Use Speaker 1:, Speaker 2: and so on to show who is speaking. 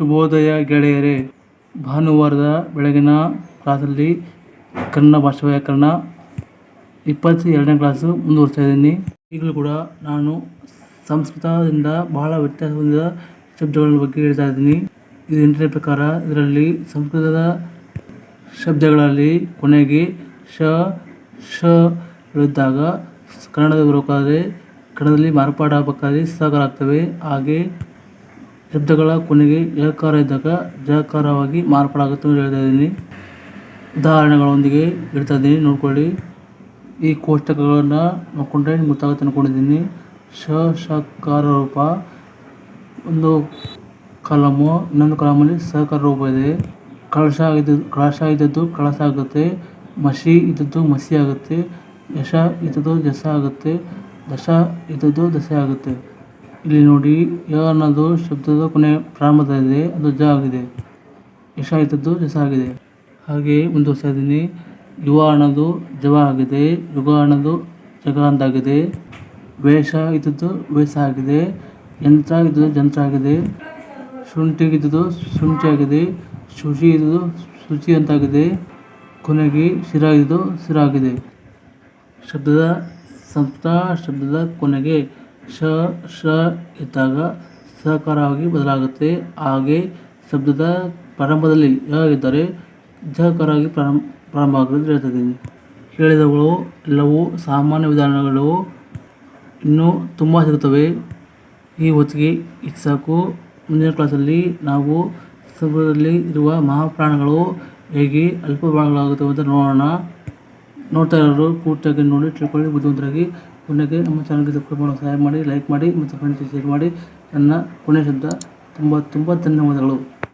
Speaker 1: ಶುಭೋದಯ ಗೆಳೆಯರೇ, ಭಾನುವಾರದ ಬೆಳಗಿನ ಕ್ಲಾಸಲ್ಲಿ ಕನ್ನಡ ಭಾಷೆ ವ್ಯಾಕರಣ ಇಪ್ಪತ್ತು ಎರಡನೇ ಕ್ಲಾಸು ಮುಂದುವರಿಸ್ತಾ ಇದ್ದೀನಿ. ಈಗಲೂ ಕೂಡ ನಾನು ಸಂಸ್ಕೃತದಿಂದ ಬಹಳ ವ್ಯತ್ಯಾಸ ಹೊಂದಿದ ಶಬ್ದಗಳ ಬಗ್ಗೆ ಹೇಳ್ತಾ ಇದ್ದೀನಿ. ಇದು ಎಂಟನೇ ಪ್ರಕಾರ ಇದರಲ್ಲಿ ಸಂಸ್ಕೃತದ ಶಬ್ದಗಳಲ್ಲಿ ಕೊನೆಗೆ ಶ ಶ ಹೇಳಿದ್ದಾಗ ಕನ್ನಡದ ಬರಬೇಕಾದ್ರೆ ಕನ್ನಡದಲ್ಲಿ ಮಾರ್ಪಾಡಾಗಬೇಕಾದ್ರೆ ಸಹಕಾರ ಆಗ್ತವೆ ಹಾಗೆ ಶಬ್ದಗಳ ಕೊನೆಗೆ ಯಕಾರ ಇದ್ದಾಗ ಜಕಾರವಾಗಿ ಮಾರ್ಪಾಡಾಗುತ್ತೆ ಅಂತ ಹೇಳ್ತಾ ಇದ್ದೀನಿ. ಉದಾಹರಣೆಗಳೊಂದಿಗೆ ಇಡ್ತಾ ಇದ್ದೀನಿ, ನೋಡ್ಕೊಳ್ಳಿ. ಈ ಕೋಷ್ಟಕಗಳನ್ನು ನೋಡ್ಕೊಂಡ್ರೆ ಗೊತ್ತಾಗುತ್ತೆ ಅಂದ್ಕೊಂಡಿದ್ದೀನಿ ಶ ಶಕಾರ ರೂಪ. ಒಂದು ಕಲಮು, ಇನ್ನೊಂದು ಕಲಮಲ್ಲಿ ಸಹಕಾರ ರೂಪ ಇದೆ. ಕಳಶ ಇದ್ದದ್ದು ಕಳಶ ಇದ್ದದ್ದು ಕಳಸ ಆಗುತ್ತೆ. ಮಸಿ ಇದ್ದದ್ದು ಮಸಿ ಆಗುತ್ತೆ. ಯಶ ಇದ್ದದ್ದು ಜಸ ಆಗುತ್ತೆ. ದಶ ಇದ್ದದ್ದು ದಸೆ ಆಗುತ್ತೆ. ಇಲ್ಲಿ ನೋಡಿ ಯ ಅನ್ನೋದು ಶಬ್ದದ ಕೊನೆ ಪ್ರಾರಂಭದಲ್ಲಿದೆ ಅದು ಜ ಆಗಿದೆ. ಯಶ ಇದ್ದದ್ದು ಜಸ ಆಗಿದೆ. ಹಾಗೆ ಮುಂದುವರಿಸ್ತಾ ಇದ್ದೀನಿ ಯುವ ಅನ್ನೋದು ಜವ ಆಗಿದೆ, ಯುಗ ಅನ್ನೋದು ಜಗ ಅಂತಾಗಿದೆ ವೇಷ ಇದ್ದದ್ದು ವೇಷ ಆಗಿದೆ, ಯಂತ್ರ ಇದ್ದದ್ದು ಜಂತ್ರ ಆಗಿದೆ. ಶುಂಠಿಗಿದ್ದದ್ದು ಶುಂಠಿ ಆಗಿದೆ, ಶುಚಿ ಇದ್ದದ್ದು ಶುಚಿ ಅಂತಾಗಿದೆ ಕೊನೆಗೆ ಶಿರ ಇದ್ದು ಶಿರ ಆಗಿದೆ. ಶಬ್ದದ ಸಂತ ಶಬ್ದದ ಕೊನೆಗೆ ಶ ಶ ಇದ್ದಾಗ ಸಹಕಾರವಾಗಿ ಬದಲಾಗುತ್ತೆ. ಹಾಗೆ ಶಬ್ದದ ಪ್ರಾರಂಭದಲ್ಲಿ ಯ ಇದ್ದರೆ ಜಹಕಾರವಾಗಿ ಪ್ರಾರಂಭ ಪ್ರಾರಂಭ ಆಗುತ್ತೆ ಹೇಳ್ತಿದ್ದೀನಿ ಹೇಳಿದವುಗಳು ಎಲ್ಲವೂ ಸಾಮಾನ್ಯ ವಿಧಾನಗಳು. ಇನ್ನೂ ತುಂಬ ಸಿಗುತ್ತವೆ. ಈ ಹೊತ್ತಿಗೆ ಇದು ಸಾಕು. ಮುಂದಿನ ಕ್ಲಾಸಲ್ಲಿ ನಾವು ಸಮುದ್ರದಲ್ಲಿ ಇರುವ ಮಹಾಪ್ರಾಣಗಳು ಹೇಗೆ ಅಲ್ಪ ಪ್ರಾಣಗಳಾಗುತ್ತವೆ ಅಂತ ನೋಡೋಣ. ನೋಡ್ತಾ ಇರೋರು ಪೂರ್ತಿಯಾಗಿ ನೋಡಿ ತಿಳ್ಕೊಳ್ಳಿ, ಬುದ್ಧಿವಂತರಾಗಿ. ಕೊನೆಗೆ ನಮ್ಮ ಚಾನಲ್ಗೆ ಸಬ್ಸ್ಕ್ರೈಬ್ ಮಾಡೋ, ಸಹಾಯ ಮಾಡಿ ಲೈಕ್ ಮಾಡಿ, ಮತ್ತು ಫ್ರೆಂಡ್ಸ್ ಶೇರ್ ಮಾಡಿ. ನನ್ನ ಕೊನೆ ಶಬ್ದ, ತುಂಬ ತುಂಬ ಧನ್ಯವಾದಗಳು.